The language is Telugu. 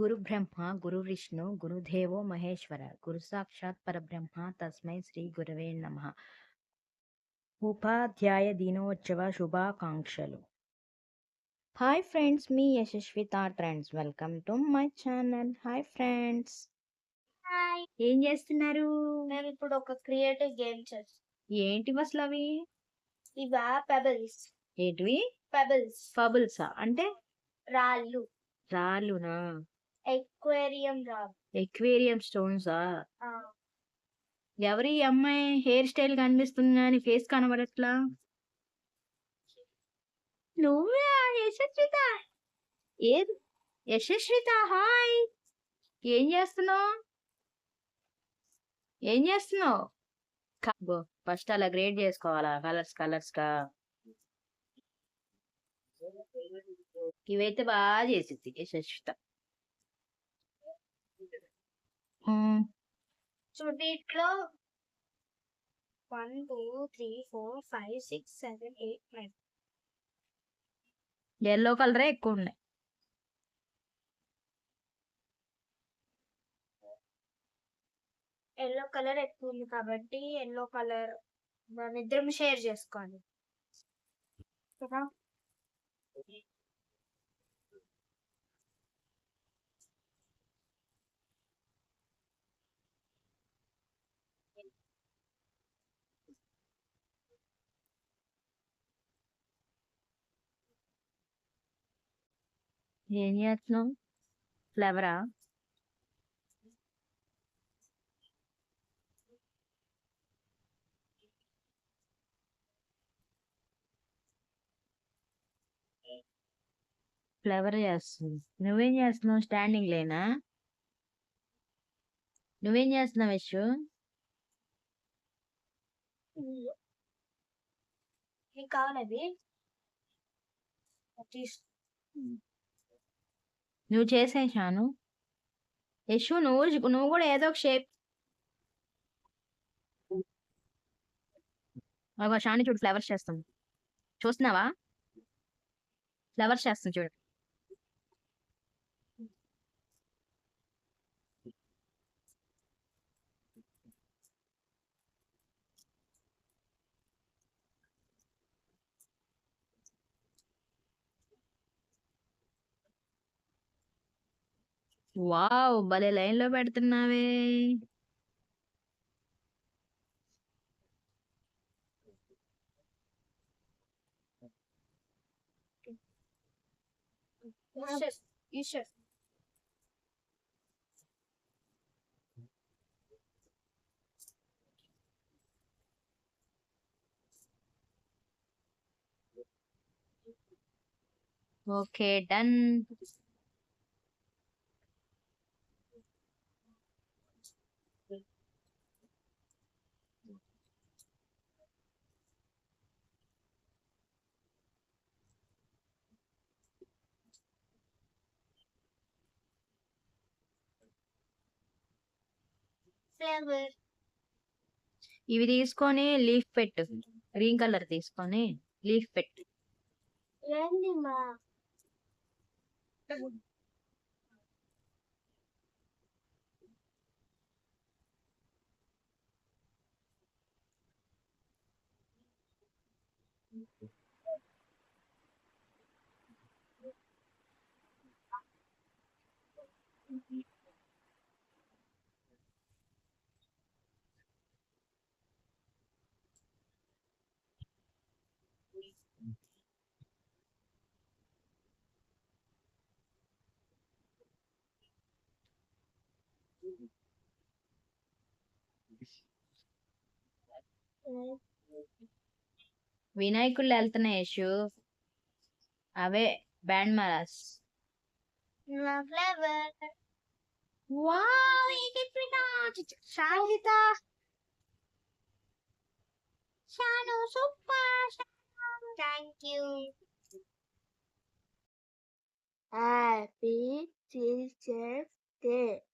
గురు బ్రహ్మ గురు విష్ణు గురుదేవో మహేశ్వర గురు సాక్షాత్ పరబ్రహ్మ తస్మై శ్రీ గురవే నమ. ఉపాధ్యాయ దినోత్సవ శుభాకాంక్షలు. Hi friends me Yashasvita trends welcome to my channel hi friends ఏం చేస్తున్నారు? మేము ఇప్పుడు ఒక క్రియేటివ్ గేమ్ చేస్తాం ఏంటి అసలు అవి ఇవా పెబల్స్. ఏంటివి? పెబల్స్. ఫబుల్సా అంటే? రాళ్ళు. రాళ్ళునా? ఎక్వేరియం ఎక్వేరియం స్టోన్సా ఎవరి అమ్మాయి హెయిర్ స్టైల్ కనిపిస్తుంది కానీ ఫేస్ కనబడట్లా? నువ్వే యశస్విత? ఏది యశస్విత హాయ్! ఏం చేస్తున్నావు? ఏం చేస్తున్నావు? ఫస్ట్ అలా గ్రేడ్ చేసుకోవాలా? కలర్స్ కలర్స్గా ఇవైతే బాగా చేసింది యశస్విత. ఇట్లో one two three four five six seven eight nine yellow కలరే ఎక్కువ ఉన్నాయి. ఎల్లో కలర్ ఎక్కువ ఉంది కాబట్టి ఎల్లో కలర్ మన ఇద్దరం షేర్ చేసుకోవాలి. కదా? ఏం చేస్తున్నావు? ఫ్లవరా? ఫ్లవర్ చేస్తుంది. నువ్వేం చేస్తున్నావు? స్టాండింగ్ లేనా? నువ్వేం చేస్తున్నావు యశు కావాలి తీసు నువ్వు చేసేసాను. యశు నువ్వు నువ్వు కూడా ఏదో ఒక షేప్ ఒక షాని చూడు ఫ్లవర్స్ చేస్తాం చూస్తున్నావా? ఫ్లవర్స్ చేస్తాం చూడు. వావ్! భలే లైన్లో పెడుతున్నావే. Okay done. ఫ్లేవర్. ఇవి తీసుకొని లీఫ్ పెట్టు. గ్రీన్ కలర్ తీసుకొని లీఫ్ పెట్టు. ఏంది మా? వినాయకుళ్ళు వెళ్తున్నాయి యశు అవే బ్యాండ్ మారాస్. నా flavour. Wow Shantita. Shanu super thank you. Happy teachers day